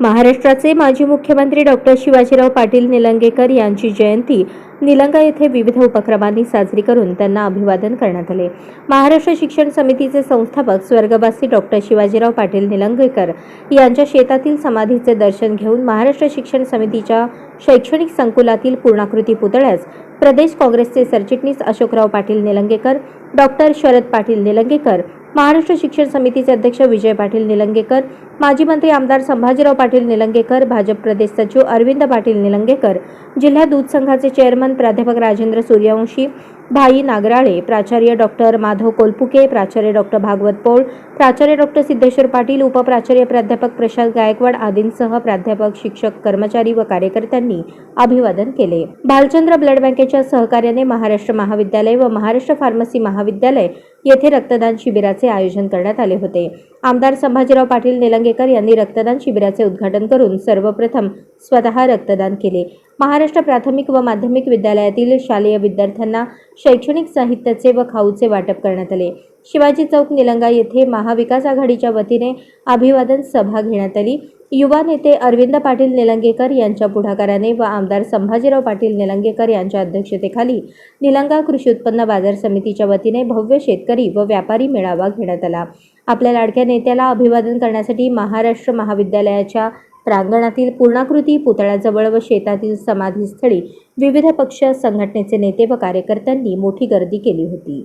महाराष्ट्राचे माजी मुख्यमंत्री डॉक्टर शिवाजीराव पाटील निलंगेकर यांची जयंती निलंगा येथे विविध उपक्रमांनी साजरी करून त्यांना अभिवादन करण्यात आले. महाराष्ट्र शिक्षण समितीचे संस्थापक स्वर्गवासी डॉक्टर शिवाजीराव पाटील निलंगेकर यांच्या शेतातील समाधीचे दर्शन घेऊन महाराष्ट्र शिक्षण समितीच्या शैक्षणिक संकुलातील पूर्णाकृती पुतळ्यास प्रदेश काँग्रेसचे सरचिटणीस अशोकराव पाटील निलंगेकर डॉक्टर शरद पाटील निलंगेकर महाराष्ट्र शिक्षण समितीचे अध्यक्ष विजय पाटील निलंगेकर माजी मंत्री आमदार संभाजीराव पाटील निलंगेकर भाजप प्रदेश सचिव अरविंद पाटील निलंगेकर जिल्हा दूध संघाचे चेअरमन प्राध्यापक राजेंद्र सूर्यवंशी भाई नागराळे प्राचार्य डॉक्टर माधव कोलपुके प्राचार्य डॉक्टर भागवत पोळ प्राचार्य डॉक्टर सिद्धेश्वर पाटील उपप्राचार्य प्राध्यापक प्रशांत गायकवाड आदींसह प्राध्यापक शिक्षक कर्मचारी व कार्यकर्त्यांनी अभिवादन केले. भालचंद्र ब्लड बँकेच्या सहकार्याने महाराष्ट्र महाविद्यालय व महाराष्ट्र फार्मसी महाविद्यालय येथे रक्तदान शिबिराचे आयोजन करण्यात आले होते. आमदार संभाजीराव पाटील निलंगेकर यांनी रक्तदान शिबिराचे उद्घाटन करून सर्वप्रथम स्वतः रक्तदान केले. महाराष्ट्र प्राथमिक व माध्यमिक विद्यालयातील शालेय विद्यार्थ्यांना शैक्षणिक साहित्याचे व खाऊचे वाटप करण्यात आले. शिवाजी चौक निलंगा येथे महाविकास आघाडीच्या वतीने अभिवादन सभा घेण्यात आली. युवा नेते अरविंद पाटील निलंगेकर यांच्या पुढाकाराने व आमदार संभाजीराव पाटील निलंगेकर यांच्या अध्यक्षतेखाली निलंगा कृषी उत्पन्न बाजार समितीच्या वतीने भव्य शेतकरी व व्यापारी मेळावा घेण्यात आला. आपल्या लाडक्या नेत्याला अभिवादन करण्यासाठी महाराष्ट्र महाविद्यालयाच्या प्रांगणातील पूर्णाकृती पुतळ्याजवळ व शेतातील समाधीस्थळी विविध पक्ष संघटनेचे नेते व कार्यकर्त्यांनी मोठी गर्दी केली होती.